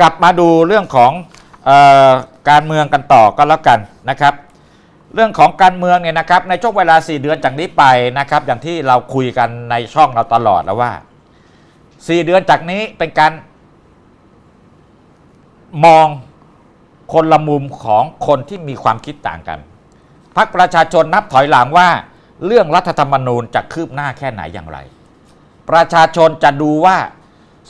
กลับมาดูเรื่องของออการเมืองกันต่อก็แล้วกันนะครับ เรื่องของการเมืองเนี่ยนะครับในช่วงเวลา 4 เดือนจากนี้ไปนะครับอย่างที่เราคุยกันในช่องเราตลอดแล้วว่า 4 เดือนจากนี้เป็นการมองคนละมุมของคนที่มีความคิดต่างกันพรรคประชาชนนับถอยหลังว่า เรื่องรัฐธรรมนูญจะคืบหน้าแค่ไหนอย่างไร ประชาชนจะดูว่า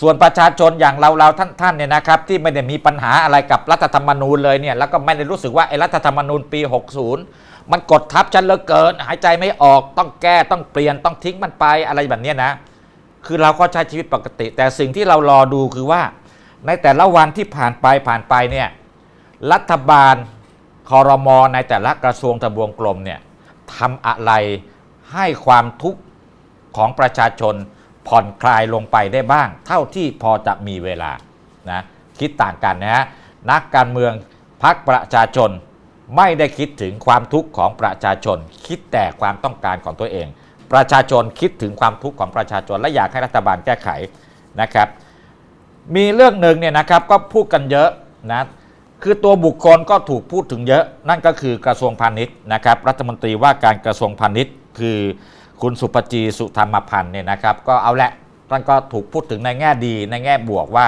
ส่วนประชาชนอย่างเราเราท่านท่านเนี่ยนะครับที่ไม่ได้มีปัญหาอะไรกับรัฐธรรมนูญเลยเนี่ยแล้วก็ไม่ได้รู้สึกว่าไอ้รัฐธรรมนูญปี 60 มันกดทับฉันเหลือเกิน หายใจไม่ออกต้องแก้ต้องเปลี่ยนต้องทิ้งมันไปอะไรแบบนี้นะ คือเราก็ใช้ชีวิตปกติ แต่สิ่งที่เรารอดูคือว่า ในแต่ละวันที่ผ่านไปผ่านไปเนี่ยรัฐบาลคอรมอในแต่ละกระทรวงทบวงกลมเนี่ยทำอะไรให้ความทุกข์ของประชาชน ผ่อนคลายลงไปได้บ้าง เท่าที่พอจะมีเวลานะคิดต่างกันนะฮะนักการเมืองพักประชาชนไม่ได้คิดถึงความทุกข์ของประชาชน คิดแต่ความต้องการของตัวเอง ประชาชนคิดถึงความทุกข์ของประชาชน และอยากให้รัฐบาลแก้ไขนะครับ มีเรื่องหนึ่งเนี่ยนะครับก็พูดกันเยอะนะคือตัวบุคคลก็ถูกพูดถึงเยอะ นั่นก็คือกระทรวงพาณิชย์นะครับ รัฐมนตรีว่าการกระทรวงพาณิชย์ คือ คุณสุปจีสุธรรมพันธ์เนี่ยนะครับ ก็เอาแหละท่านก็ถูกพูดถึงในแง่ดีในแง่บวกว่า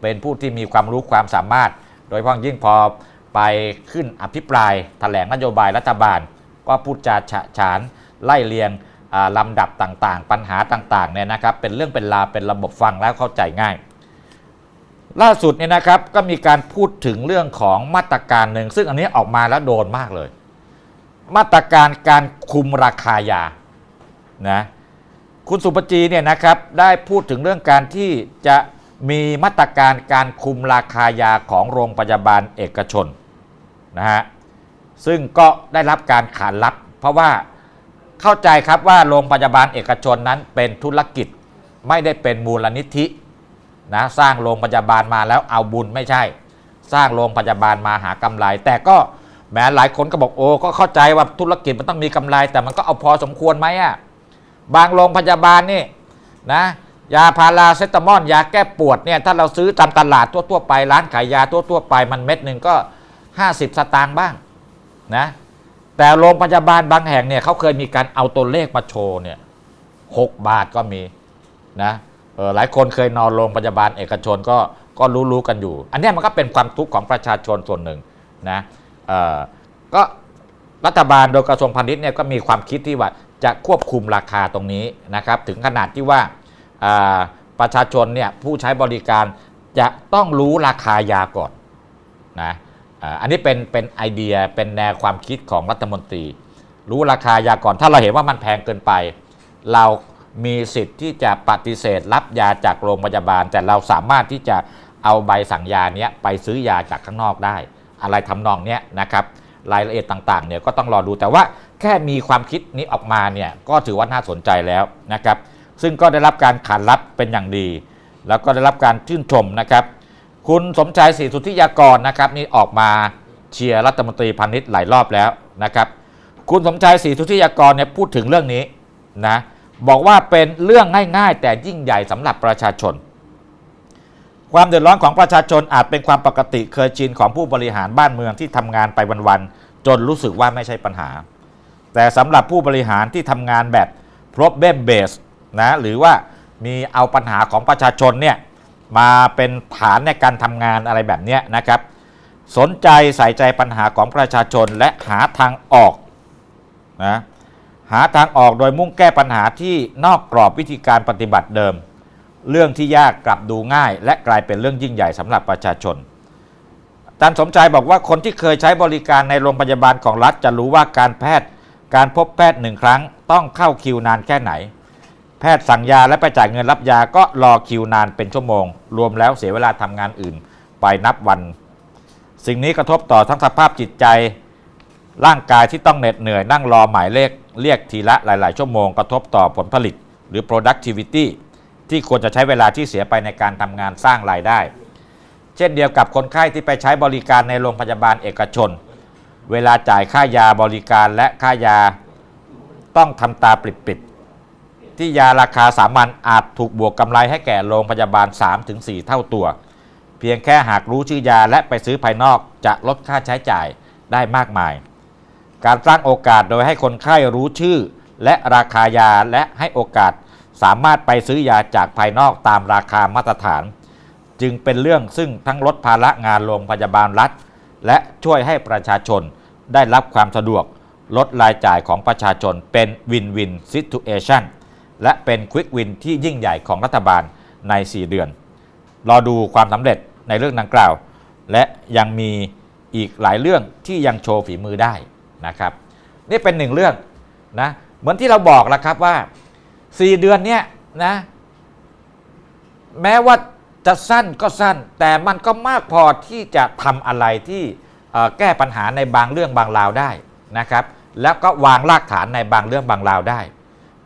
เป็นผู้ที่มีความรู้ความสามารถ โดยเฉพาะยิ่งพอไปขึ้นอภิปรายแถลงนโยบายรัฐบาล ก็พูดจาฉะฉานไล่เลียงลำดับต่างๆ ปัญหาต่างๆเนี่ยนะครับ เป็นเรื่องเป็นราวเป็นระบบฟังแล้วเข้าใจง่าย ล่าสุดเนี่ยนะครับก็มีการพูดถึงเรื่องของมาตรการหนึ่งซึ่งอันนี้ออกมาแล้วโดนมากเลย มาตรการการคุมราคายา นะคุณสุปจีเนี่ยนะครับได้พูดถึงเรื่องการที่จะมีมาตรการการคุมราคายาของโรงพยาบาลเอกชนนะฮะซึ่งก็ได้รับการขานรับ เพราะว่าเข้าใจครับว่าโรงพยาบาลเอกชนนั้นเป็นธุรกิจไม่ได้เป็นมูลนิธินะสร้างโรงพยาบาลมาแล้วเอาบุญไม่ใช่ สร้างโรงพยาบาลมาหากำไร แต่ก็แม้หลายคนก็บอกโอ้ก็เข้าใจว่าธุรกิจมันต้องมีกำไร แต่มันก็เอาพอสมควรไหมอะ่ะ บางโรงพยาบาลนี่นะยาพาราเซตามอลยาแก้ปวดเนี่ยถ้าเราซื้อตามตลาดทั่วๆไปร้านขายยาทั่วๆไปมันเม็ดหนึ่งก็ 50 สตางค์บ้างนะแต่โรงพยาบาลบางแห่งเนี่ยเขาเคยมีการเอาตัวเลขมาโชว์เนี่ยหกบาทก็มีนะออหลายคนเคยนอนโรงพยาบาลเอกชนก็ก็รู้ๆกันอยู่ อันนี้มันก็เป็นความทุกข์ของประชาชนส่วนหนึ่งนะก็รัฐบาลโดยกระทรวงพาณิชย์เนี่ยก็มีความคิดที่ว่า จะควบคุมราคาตรงนี้นะครับ ถึงขนาดที่ว่าประชาชนเนี่ยผู้ใช้บริการจะต้องรู้ราคายาก่อนนะอันนี้เป็นเป็นไอเดียเป็นแนวความคิดของรัฐมนตรี รู้ราคายาก่อน ถ้าเราเห็นว่ามันแพงเกินไป เรามีสิทธิ์ที่จะปฏิเสธรับยาจากโรงพยาบาล แต่เราสามารถที่จะเอาใบสั่งยาเนี้ยไปซื้อยาจากข้างนอกได้ อะไรทำนองเนี้ยนะครับ รายละเอียดต่างๆเนี่ยก็ต้องรอดูแต่ว่าแค่มีความคิดนี้ออกมาเนี่ยก็ถือว่าน่าสนใจแล้วนะครับ ซึ่งก็ได้รับการขานรับเป็นอย่างดี แล้วก็ได้รับการชื่นชมนะครับ คุณสมชายศรีสุทธิยากรนะครับนี่ออกมาเชียร์รัฐมนตรีพาณิชย์หลายรอบแล้วนะครับ คุณสมชายศรีสุทธิยากรเนี่ยพูดถึงเรื่องนี้นะบอกว่าเป็นเรื่องง่าย ๆ แต่ยิ่งใหญ่สำหรับประชาชน ความเดือดร้อนของประชาชนอาจเป็นความปกติเคยชินของผู้บริหารบ้านเมืองที่ทำงานไปวันๆจนรู้สึกว่าไม่ใช่ปัญหา แต่สำหรับผู้บริหารที่ทำงานแบบ problem base นะหรือว่ามีเอาปัญหาของประชาชนเนี่ยมาเป็นฐานในการทำงานอะไรแบบเนี้ยนะครับ สนใจใส่ใจปัญหาของประชาชนและหาทางออกนะหาทางออกโดยมุ่งแก้ปัญหาที่นอกกรอบวิธีการปฏิบัติเดิม เรื่องที่ยากกลับดูง่าย และกลายเป็นเรื่องยิ่งใหญ่สำหรับประชาชนอาจารย์สมใจบอกว่าคนที่เคยใช้บริการในโรงพยาบาลของรัฐจะรู้ว่าการแพทย์ การพบแพทย์หนึ่งครั้ง ต้องเข้าคิวนานแค่ไหน แพทย์สั่งยาและไปจ่ายเงินรับยาก็รอคิวนานเป็นชั่วโมง รวมแล้วเสียเวลาทำงานอื่น ไปนับวัน สิ่งนี้กระทบต่อทั้งสภาพจิตใจร่างกายที่ต้องเหน็ดเหนื่อยนั่งรอหมายเลขเรียกทีละหลาย ๆ ชั่วโมงกระทบต่อผลผลิตหรือ productivity ที่ควรจะใช้เวลาที่เสียไปในการทำงานสร้างรายได้ เช่นเดียวกับคนไข้ที่ไปใช้บริการในโรงพยาบาลเอกชน เวลาจ่ายค่ายาบริการและค่ายาต้องทำตาปริบๆที่ยาราคาสามัญอาจถูกบวกกำไรให้แก่โรงพยาบาล 3-4 เท่าตัว เพียงแค่หากรู้ชื่อยาและไปซื้อภายนอกจะลดค่าใช้จ่ายได้มากมาย การสร้างโอกาสโดยให้คนไข้รู้ชื่อและราคายาและให้โอกาส สามารถไปซื้อยาจากภายนอกตามราคามาตรฐาน จึงเป็นเรื่องซึ่งทั้งลดภาระงานโรงพยาบาลรัฐ และช่วยให้ประชาชนได้รับความสะดวก ลดรายจ่ายของประชาชนเป็นวินวินซิทูเอชันและเป็นควิกวินที่ยิ่งใหญ่ของรัฐบาลใน 4 เดือน รอดูความสำเร็จในเรื่องดังกล่าว และยังมีอีกหลายเรื่องที่ยังโชว์ฝีมือได้นะครับ นี่เป็นหนึ่งเรื่องนะเหมือนที่เราบอกแล้วครับว่า 4เดือนเนี้ยนะ แม้ว่าจะสั้นก็สั้น แต่มันก็มากพอที่จะทำอะไรที่แก้ปัญหาในบางเรื่องบางราวได้นะครับ แล้วก็วางรากฐานในบางเรื่องบางราวได้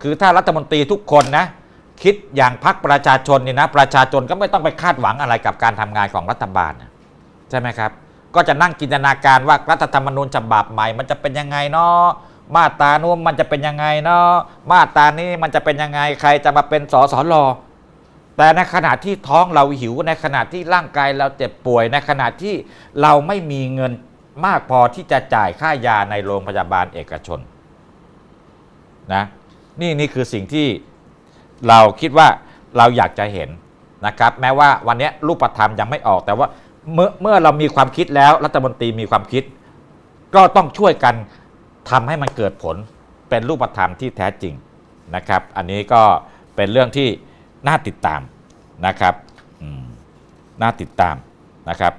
คือถ้ารัฐมนตรีทุกคนนะคิดอย่างพักประชาชนนี่นะประชาชนก็ไม่ต้องไปคาดหวังอะไรกับการทำงานของรัฐบาลนะใช่ไหมครับ ก็จะนั่งจินตนาการว่ารัฐธรรมนูญฉบับใหม่ มันจะเป็นยังไงเนาะ มาตานู้นมันจะเป็นยังไงเนาะมาตานี้มันจะเป็นยังไงใครจะมาเป็นสสรแต่ในขณะที่ท้องเราหิวในขณะที่ร่างกายเราเจ็บป่วยในขณะที่เราไม่มีเงินมากพอที่จะจ่ายค่ายาในโรงพยาบาลเอกชนนะนี่นี่คือสิ่งที่เราคิดว่าเราอยากจะเห็นนะครับ แม้ว่าวันนี้รูปธรรมยังไม่ออกแต่ว่าเมื่อเมื่อเรามีความคิดแล้วรัฐมนตรีมีความคิด ก็ต้องช่วยกัน ทำให้มันเกิดผลเป็นรูปธรรมที่แท้จริงนะครับ อันนี้ก็เป็นเรื่องที่น่าติดตามนะครับน่าติดตามนะครับ